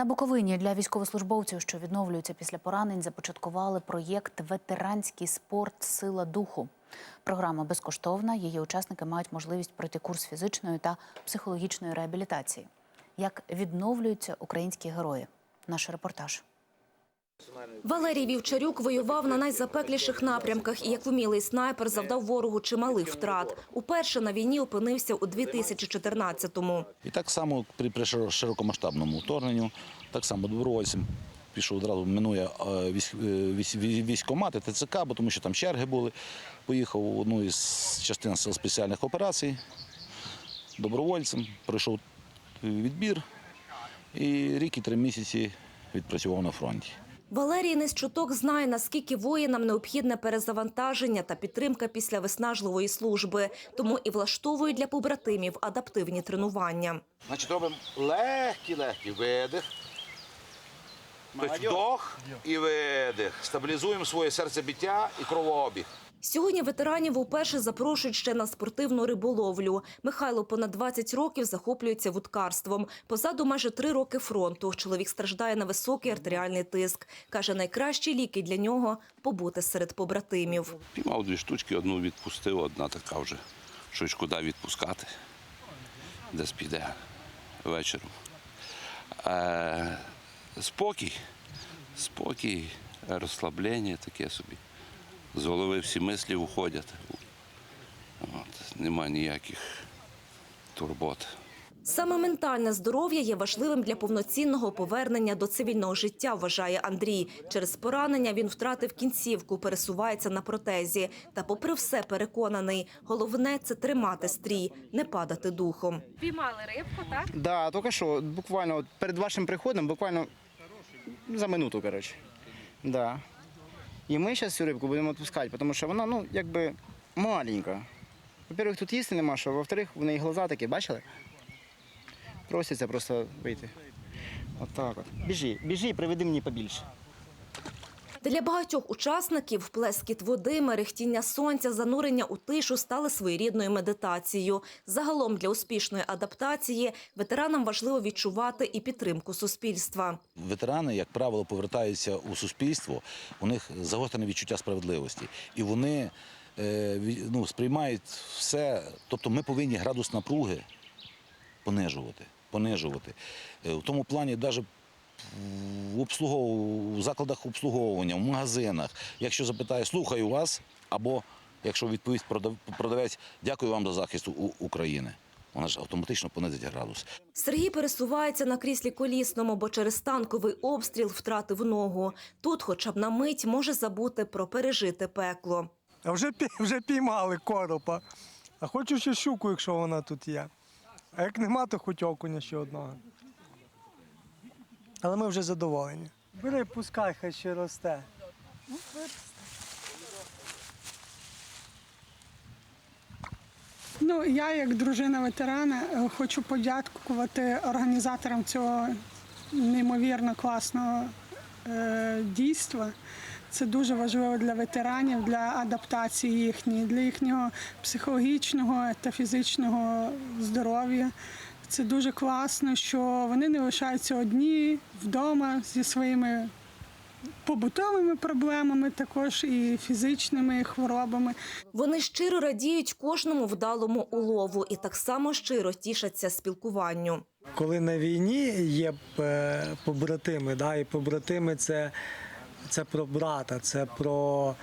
На Буковині для військовослужбовців, що відновлюються після поранень, започаткували проєкт Ветеранський спорт Сила духу. Програма безкоштовна. Її учасники мають можливість пройти курс фізичної та психологічної реабілітації. Як відновлюються українські герої? Наш репортаж. Валерій Вівчарюк воював на найзапекліших напрямках і як вмілий снайпер завдав ворогу чималих втрат. Уперше на війні опинився у 2014-му. І так само при, при широ- широкомасштабному вторгненню, так само добровольцем пішов одразу, минує е, е, військ, вій- військкомати, ТЦК, бо тому що там черги були. Поїхав в одну із частин сил спеціальних операцій добровольцем, пройшов відбір і рік і три місяці відпрацював на фронті. Валерій Несчуток знає, наскільки воїнам необхідне перезавантаження та підтримка після виснажливої служби. Тому і влаштовує для побратимів адаптивні тренування. Значить, робимо легкий-легкий видих. Тобто вдох і видих. Стабілізуємо своє серцебиття і кровообіг. Сьогодні ветеранів уперше запрошують ще на спортивну риболовлю. Михайло понад 20 років захоплюється вудкарством. Позаду майже три роки фронту. Чоловік страждає на високий артеріальний тиск. Каже, найкращі ліки для нього – побути серед побратимів. Піймав дві штучки, одну відпустив, одна така вже. Щось куди відпускати, десь піде вечором. Е, спокій, спокій, розслаблення таке собі. З голови всі мислі уходять. От, нема ніяких турбот. Саме ментальне здоров'я є важливим для повноцінного повернення до цивільного життя, вважає Андрій. Через поранення він втратив кінцівку, пересувається на протезі. Та попри все переконаний, головне – це тримати стрій, не падати духом. Піймали рибку, так? Да, тільки що, буквально перед вашим приходом, буквально за минуту, коротше. Да. І ми зараз цю рибку будемо відпускати, тому що вона, ну, якби маленька. Во-первых, тут їсти нема що, во-вторых, в неї глаза такі, бачили? Просяться просто вийти. Отак от. Біжи, біжи і приведи мені побільше. Для багатьох учасників плескіт води, мерехтіння сонця, занурення у тишу стали своєрідною медитацією. Загалом для успішної адаптації ветеранам важливо відчувати і підтримку суспільства. Ветерани, як правило, повертаються у суспільство, у них загострене відчуття справедливості. І вони е, ну, сприймають все. Тобто ми повинні градус напруги понижувати. понижувати. Е, В тому плані, навіть в, обслугов... в закладах обслуговування, в магазинах, якщо запитає, слухаю вас, або якщо відповість продав- продавець, дякую вам за захист У- України. Вона ж автоматично понизить градус. Сергій пересувається на кріслі колісному, бо через танковий обстріл втратив ногу. Тут, хоча б на мить, може забути про пережите пекло. А вже, вже піймали коропа. А хочу ще щуку, якщо вона тут є. А як нема, то хоч окуня ще одного. Але ми вже задоволені. Бери, пускай, хай ще росте. Ну, я, як дружина ветерана, е, хочу подякувати організаторам цього неймовірно класного е, дійства. Це дуже важливо для ветеранів, для адаптації їхньої, для їхнього психологічного та фізичного здоров'я. Це дуже класно, що вони не лишаються одні вдома зі своїми побутовими проблемами, також і фізичними хворобами. Вони щиро радіють кожному вдалому улову і так само щиро тішаться спілкуванню. Коли на війні є е, побратими, да, і побратими це, це про брата, це про.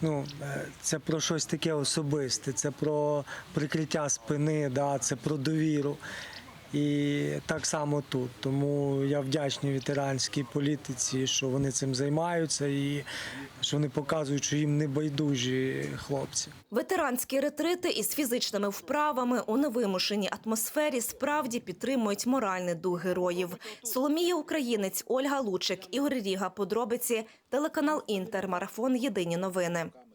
Ну, е, це про щось таке особисте, це про прикриття спини, да, це про довіру. І так само тут. Тому я вдячний ветеранській політиці, що вони цим займаються і що вони показують, що їм не байдужі хлопці. Ветеранські ретрити із фізичними вправами у невимушеній атмосфері справді підтримують моральний дух героїв. Соломія Українець, Ольга Лучик, Ігор Ріга. Подробиці, телеканал Інтер, марафон Єдині новини.